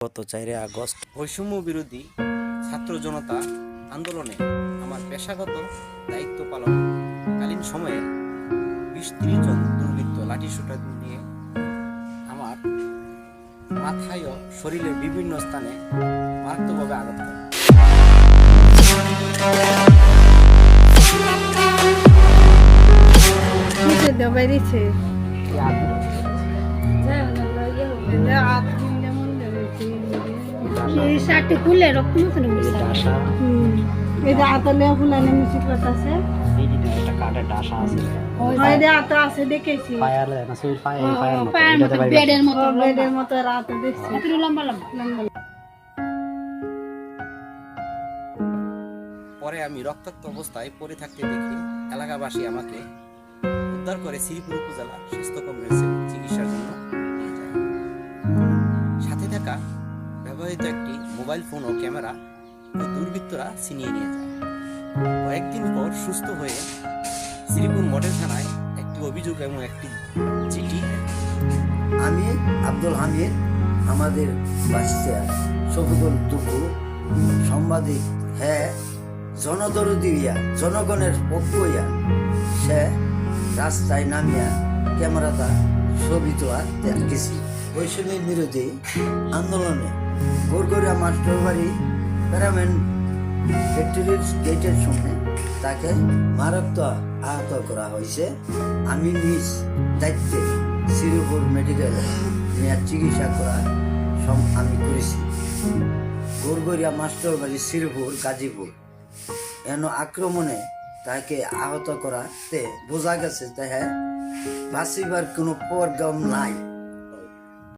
গত চারে আগস্ট বৈষম্য বিরোধী ছাত্র জনতা আন্দোলনে আমার পেশাগত দায়িত্ব পালন কালীন সময়ে বিশ ত্রিশ জন দুর্বৃত্ত লাঠি সুটা নিয়ে আমার মাথায় ও শরীরের বিভিন্ন স্থানে মারাত্মকভাবে আঘাত করে। দিচ্ছে মতো পরে আমি রক্তাক্ত অবস্থায় পড়ে থাকতে দেখে এলাকাবাসী আমাকে উদ্ধার করে শ্রীপুর উপজেলা স্বাস্থ্য কমপ্লেক্সে ব্যবহৃত একটি মোবাইল ফোন ও ক্যামেরা দুর্বৃত্তরা ছিনিয়ে নিয়ে যায়। কয়েকদিন পর সুস্থ হয়ে শ্রীপুর মডেল থানায় একটি অভিযোগ এবং একটি চিঠি আমি আব্দুল হামিদ, আমাদের বাচ্চা শফিকুল টুকু সাংবাদিক হ্যাঁ জনদরদি হইয়া জনগণের পক্ষ হইয়া সে রাস্তায় নামিয়া ক্যামেরাটা ছবি তোলা গেছি বৈষম্যের বিরোধী আন্দোলনে গোরগরিয়া মাস্টার বাড়ি প্যারামেন্ট ফ্যাক্টরির গেটের সামনে তাকে মারাত্মক আহত করা হয়েছে। আমি নিজ দায়িত্বে শ্রীপুর মেডিকেলে নিয়ে চিকিৎসা করা আমি করেছি। গোরগরিয়া মাস্টার বাড়ি শ্রীপুর গাজীপুর। এন আক্রমণে তাকে আহত করাতে বোঝা গেছে তাহে বাঁচিবার কোনো প্রোগ্রাম নাই।